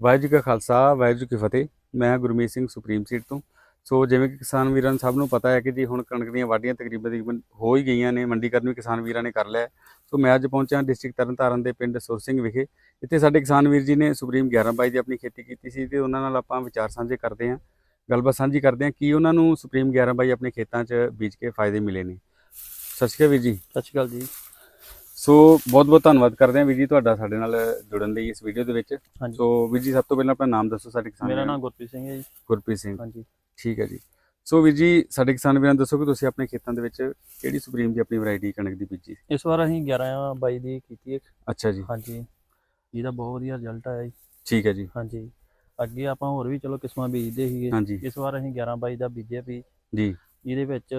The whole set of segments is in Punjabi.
ਵਾਹਿਗੁਰੂ ਜੀ ਕਾ ਖਾਲਸਾ, ਵਾਹਿਗੁਰੂ ਜੀ ਕੀ ਫਤਿਹ। ਮੈਂ ਗੁਰਮੀਤ ਸਿੰਘ ਸੁਪਰੀਮ ਸੀਟ ਤੋਂ। ਸੋ ਜਿਵੇਂ ਕਿ ਕਿਸਾਨ ਵੀਰਾਂ ਨੂੰ ਸਭ ਨੂੰ ਪਤਾ ਹੈ ਕਿ ਜੀ ਹੁਣ ਕਣਕ ਦੀਆਂ ਵਾਢੀਆਂ ਤਕਰੀਬਨ ਤਕਰੀਬਨ ਹੋ ਹੀ ਗਈਆਂ ਨੇ ਮੰਡੀਕਰਨ ਵੀ ਕਿਸਾਨ ਵੀਰਾਂ ਨੇ ਕਰ ਲਿਆ ਸੋ ਮੈਂ ਅੱਜ ਪਹੁੰਚਿਆ ਡਿਸਟ੍ਰਿਕਟ ਤਰਨਤਾਰਨ ਦੇ ਪਿੰਡ ਸੁਰ ਸਿੰਘ ਵਿਖੇ। ਇੱਥੇ ਸਾਡੇ ਕਿਸਾਨ ਵੀਰ ਜੀ ਨੇ ਸੁਪਰੀਮ 11 ਬਾਈ ਦੀ ਆਪਣੀ ਖੇਤੀ ਕੀਤੀ ਸੀ ਤੇ ਉਹਨਾਂ ਨਾਲ ਆਪਾਂ ਵਿਚਾਰ ਸਾਂਝੇ ਕਰਦੇ ਹਾਂ, ਗੱਲਬਾਤ ਸਾਂਝੀ ਕਰਦੇ ਹਾਂ ਕੀ ਉਹਨਾਂ ਨੂੰ ਸੁਪਰੀਮ 11 ਬਾਈ ਆਪਣੇ ਖੇਤਾਂ 'ਚ ਬੀਜ ਕੇ ਫਾਇਦੇ ਮਿਲੇ ਨੇ। ਸਤਿ ਸ਼੍ਰੀ ਅਕਾਲ ਵੀਰ ਜੀ। ਸਤਿ ਸ਼੍ਰੀ ਅਕਾਲ ਜੀ। ਸੋ ਬਹੁਤ ਬਹੁਤ ਧੰਨਵਾਦ ਕਰਦੇ ਹਾਂ ਵੀਰ ਜੀ ਤੁਹਾਡਾ ਸਾਡੇ ਨਾਲ ਜੁੜਨ ਲਈ ਇਸ ਵੀਡੀਓ ਦੇ ਵਿੱਚ। ਸੋ ਵੀਰ ਜੀ ਸਭ ਤੋਂ ਪਹਿਲਾਂ ਆਪਣਾ ਨਾਮ ਦੱਸੋ ਸਾਡੇ ਕਿਸਾਨ ਮੇਰਾ ਨਾਮ ਗੁਰਪ੍ਰੀਤ ਸਿੰਘ ਹੈ ਜੀ। ਗੁਰਪ੍ਰੀਤ ਸਿੰਘ। ਹਾਂਜੀ। ਠੀਕ ਹੈ ਜੀ। ਸੋ ਵੀਰ ਜੀ ਸਾਡੇ ਕਿਸਾਨ ਵੀਰਾਂ ਦੱਸੋ ਕਿ ਤੁਸੀਂ ਆਪਣੇ ਖੇਤਾਂ ਦੇ ਵਿੱਚ ਕਿਹੜੀ ਸੁਪਰੀਮ ਦੀ ਆਪਣੀ ਵੈਰਾਈਟੀ ਕਣਕ ਦੀ ਬੀਜੀ? ਇਸ ਵਾਰ ਅਸੀਂ 11 22 ਦੀ ਕੀਤੀ ਹੈ। ਅੱਛਾ ਜੀ। ਹਾਂਜੀ। ਇਹਦਾ ਬਹੁਤ ਵਧੀਆ ਰਿਜ਼ਲਟ ਆਇਆ ਜੀ। ਠੀਕ ਹੈ ਜੀ। ਹਾਂਜੀ। ਅੱਗੇ ਆਪਾਂ ਹੋਰ ਵੀ ਚਲੋ ਕਿਸਮਾਂ ਬੀਜਦੇ ਸੀਗੇ। ਹਾਂਜੀ। ਇਸ ਵਾਰ ਅਸੀਂ 11 22 ਦਾ ਬੀਜਿਆ ਵੀ। ਜੀ। ਇਹਦੇ ਵਿੱਚ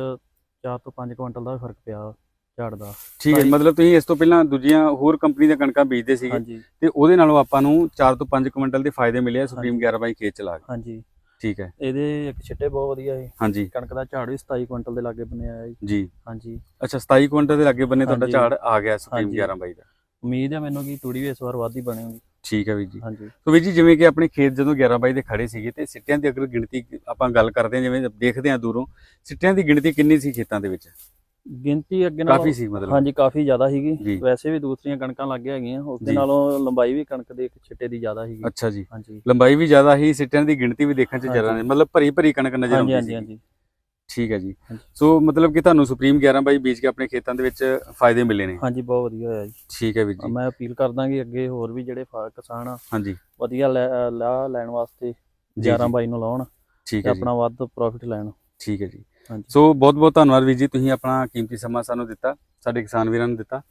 4 ਤੋਂ 5 ਕੁਇੰਟਲ ਦਾ ਫ਼ਰਕ ਪਿਆ। ਝਾੜ ਦਾ ਠੀਕ ਹੈ ਮਤਲਬ ਤੁਸੀਂ ਇਸ ਤੋਂ ਪਹਿਲਾਂ ਦੂਜੀਆਂ ਹੋਰ ਕੰਪਨੀ ਦੀਆਂ ਕਣਕਾਂ ਬੀਜਦੇ ਸੀਗੇ ਤੇ ਉਹਦੇ ਨਾਲੋਂ ਆਪਾਂ ਨੂੰ 4 ਤੋਂ 5 ਕੁਇੰਟਲ ਦੇ ਫਾਇਦੇ ਮਿਲੇ ਆ ਸੁਪਰੀਮ ਹਾਂਜੀ। 11 ਬਾਈ ਖੇਤ ਚਲਾ ਕੇ। ਹਾਂਜੀ। ਠੀਕ ਹੈ। ਇਹਦੇ ਇੱਕ ਛਿੱਟੇ ਬਹੁਤ ਵਧੀਆ ਹੈ ਹਾਂਜੀ। ਕਣਕ ਦਾ ਝਾੜ ਵੀ 27 ਕੁਇੰਟਲ ਦੇ ਲਾਗੇ ਬਣਿਆ ਹੈ ਜੀ। ਹਾਂਜੀ। ਅੱਛਾ 27 ਕੁਇੰਟਲ ਦੇ ਲਾਗੇ ਬੰਨੇ ਤੁਹਾਡਾ। ਝਾੜ ਆ ਗਿਆ ਸੁਪਰੀਮ ਹਾਂਜੀ। 11 ਬਾਈ ਦਾ। ਉਮੀਦ ਹੈ ਮੈਨੂੰ ਕਿ ਤੂੜੀ ਵੀ ਇਸ ਵਾਰ ਵੱਧ ਬਣੇਗੀ। ਠੀਕ ਹੈ ਵੀਰ ਜੀ। ਹਾਂਜੀ। ਸੋ ਵੀਰ ਜੀ ਜਿਵੇਂ ਕਿ ਆਪਣੇ ਖੇਤ ਜਦੋਂ 11 ਬਾਈ ਦੇ ਖੜੇ ਸੀਗੇ ਤੇ ਸਿੱਟਿਆਂ ਦੀ ਅਗਰ ਗਿਣਤੀ ਆਪਾਂ ਗੱਲ ਕਰਦੇ ਹਾਂ ਜਿਵੇਂ ਦੇਖਦੇ ਹਾਂ ਦੂਰੋਂ ਸਿੱਟਿਆਂ ਦੀ ਗਿਣਤੀ ਕਿੰਨੀ ਸੀ ਖੇਤਾਂ ਦੇ ਵਿੱਚ? ਗਿਣਤੀ ਅੱਗੇ ਨਾਲੋਂ ਕਾਫੀ ਸੀ ਮਤਲਬ। ਹਾਂਜੀ ਕਾਫੀ ਜ਼ਿਆਦਾ ਸੀਗੀ। ਵੈਸੇ ਵੀ ਦੂਸਰੀਆਂ ਕਣਕਾਂ ਲੱਗ ਹੈਗੀਆਂ ਉਸ ਦੇ। ਨਾਲੋਂ ਲੰਬਾਈ ਵੀ ਕਣਕ ਦੇ ਇੱਕ ਛਿੱਟੇ ਦੀ ਜ਼ਿਆਦਾ ਸੀਗੀ। ਅੱਛਾ ਜੀ। ਹਾਂਜੀ। ਲੰਬਾਈ ਵੀ ਜ਼ਿਆਦਾ ਸੀ ਸਿੱਟਿਆਂ ਦੀ ਗਿਣਤੀ ਵੀ ਦੇਖਣ ਚ ਹਾਂਜੀ। ਜ਼ਿਆਦਾ ਨੇ ਮਤਲਬ ਭਰੀ ਭਰੀ ਕਣਕ ਨਜ਼ਰ ਹਾਂਜੀ ਆਉਂਦੀ ਹਾਂਜੀ ਸੀ ਹਾਂਜੀ। ਠੀਕ ਹੈ ਜੀ। ਹਾਂਜੀ। ਸੋ ਮਤਲਬ ਕਿ ਤੁਹਾਨੂੰ ਸੁਪਰੀਮ 11 ਬਾਈ ਬੀਜ ਕੇ ਆਪਣੇ ਖੇਤਾਂ ਦੇ ਵਿੱਚ ਫਾਇਦੇ ਮਿਲੇ ਨੇ। ਹਾਂਜੀ ਬਹੁਤ ਵਧੀਆ ਹੋਇਆ ਜੀ। ਠੀਕ ਹੈ ਵੀਰ ਜੀ। ਮੈਂ ਅਪੀਲ ਕਰਦਾ ਕਿ ਅੱਗੇ ਹੋਰ ਵੀ ਜਿਹੜੇ ਕਿਸਾਨ ਆ ਹਾਂਜੀ। ਵਧੀਆ ਲੈ- ਲੈਣ ਵਾਸਤੇ ਜੀ, 11 ਜੀ। ਬਾਈ ਨੂੰ ਲਾਉਣ ਠੀਕ ਹੈ ਆਪਣਾ ਵੱਧ ਪ੍ਰੋਫਿਟ ਲੈਣ। ਠੀਕ ਹੈ ਜੀ। ਹਾਂਜੀ ਸੋ ਬਹੁਤ ਬਹੁਤ ਧੰਨਵਾਦ ਵੀਰ ਜੀ, ਤੁਸੀਂ ਆਪਣਾ ਕੀਮਤੀ ਸਮਾਂ ਸਾਨੂੰ ਦਿੱਤਾ, ਸਾਡੇ ਕਿਸਾਨ ਵੀਰਾਂ ਨੂੰ ਦਿੱਤਾ।